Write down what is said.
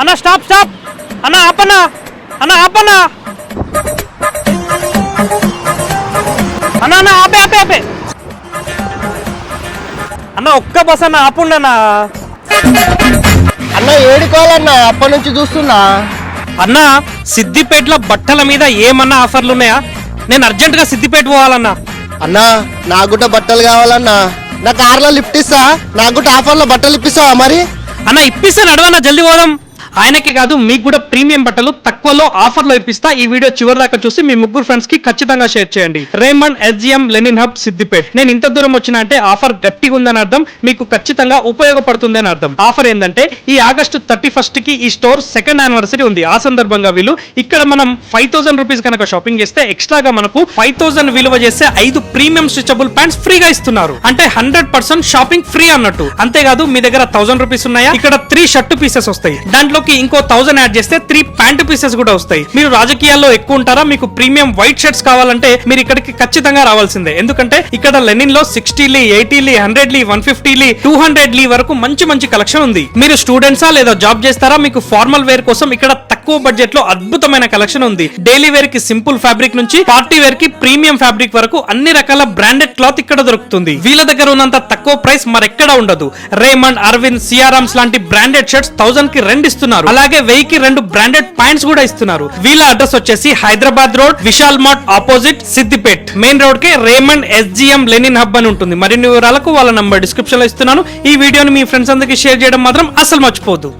అన్న stop stop అన్న ఆపన్న. అన్న ఆపన్న. అన్న అన్న ఆపే ఆపే ఆపే. అన్న ఒక్క బస్ అన్న ఆపుండన్నా అన్న. ఏడుకోవాలన్నా అప్పటి నుంచి చూస్తున్నా. అన్న సిద్దిపేటలో బట్టల మీద ఏమన్నా ఆఫర్లు ఉన్నాయా? నేను అర్జెంటుగా సిద్దిపేట పోవాలన్నా. అన్నా నాకు కూడా బట్టలు కావాలన్నా. నా కార్లో లిఫ్ట్ ఇస్తా. నాకు కూడా ఆఫర్లో బట్టలు ఇప్పిస్తావా మరి? అన్న ఇప్పిస్తే నడవన్నా జల్దీ పోదాం. ఆయనకి కాదు మీకు కూడా ప్రీమియం బట్టలు తక్కువలో ఆఫర్లో ఇప్పిస్తా. ఈ వీడియో చివరి దాకా చూసి మీ ముగ్గురు ఫ్రెండ్స్కి ఖచ్చితంగా షేర్ చేయండి. Raymond S G M linen hub Siddipet నేను ఇంత దూరం వచ్చిన అంటే ఆఫర్ గట్టిగా ఉందని అర్థం మీకు ఖచ్చితంగా ఉపయోగపడుతుంది అని అర్థం. ఆఫర్ ఏంటంటే ఈ ఆగస్టు థర్టీ ఫస్ట్కి ఈ స్టోర్ సెకండ్ యానివర్సరీ ఉంది. ఆ సందర్భంగా వీళ్ళు ఇక్కడ మనం ఫైవ్ థౌసండ్ రూపీస్ కనుక షాపింగ్ చేస్తే ఎక్స్ట్రాగా మనకు ఫైవ్ థౌసండ్ విలువ చేస్తే ఐదు ప్రీమియం స్ట్రెచబుల్ ప్యాంట్స్ ఫ్రీగా ఇస్తున్నారు. అంటే హండ్రెడ్ పర్సెంట్ షాపింగ్ ఫ్రీ అన్నట్టు. అంతేకాదు మీ దగ్గర థౌసండ్ రూపీస్ ఉన్నాయా? ఇక్కడ త్రీ షర్ట్ పీసెస్ వస్తాయి. దాంట్లో దాంట్లోకి ఇంకో థౌసండ్ యాడ్ చేస్తే త్రీ ప్యాంటు పీసెస్ కూడా వస్తాయి. మీరు రాజకీయాల్లో ఎక్కువ ఉంటారా? మీకు ప్రీమియం వైట్ షర్ట్స్ కావాలంటే మీరు ఇక్కడికి ఖచ్చితంగా రావాల్సిందే. ఎందుకంటే ఇక్కడ లెనిన్లో సిక్స్టీలీ ఎయిటీలీ హండ్రెడ్లీ వన్ ఫిఫ్టీలీ టూ హండ్రెడ్లీ వరకు మంచి మంచి కలెక్షన్ ఉంది. మీరు స్టూడెంట్సా లేదా జాబ్ చేస్తారా? మీకు ఫార్మల్ వేర్ కోసం ఇక్కడ తక్కువ బడ్జెట్లో అద్భుతమైన కలెక్షన్ ఉంది. డైలీ వేర్కి సింపుల్ ఫ్యాబ్రిక్ నుంచి పార్టీ వేర్కి ప్రీమియం ఫ్యాబ్రిక్ వరకు అన్ని రకాల బ్రాండెడ్ క్లాత్ ఇక్కడ దొరుకుతుంది. వీళ్ళ దగ్గర ఉన్నంత తక్కువ ప్రైస్ మరెక్కడ ఉండదు. రేమండ్ అరవింద్ సిఆర్ఎంస్ లాంటి బ్రాండెడ్ షర్ట్స్ థౌసండ్కి రెండు ఇస్తున్నారు. అలాగే వెయ్యికి రెండు బ్రాండెడ్ పాయింట్స్ కూడా ఇస్తున్నారు. వీళ్ళ అడ్రస్ వచ్చేసి Hyderabad road Vishal mart opposite Siddipet. Main రోడ్కి Raymond S G M linen hub అని ఉంటుంది. మరిన్ని వివరాలకు వాళ్ళ నంబర్ డిస్క్రిప్షన్లో ఇస్తున్నాను. ఈ వీడియోని మీ ఫ్రెండ్స్ అందరికి షేర్ చేయడం మాత్రం అసలు మర్చిపోదు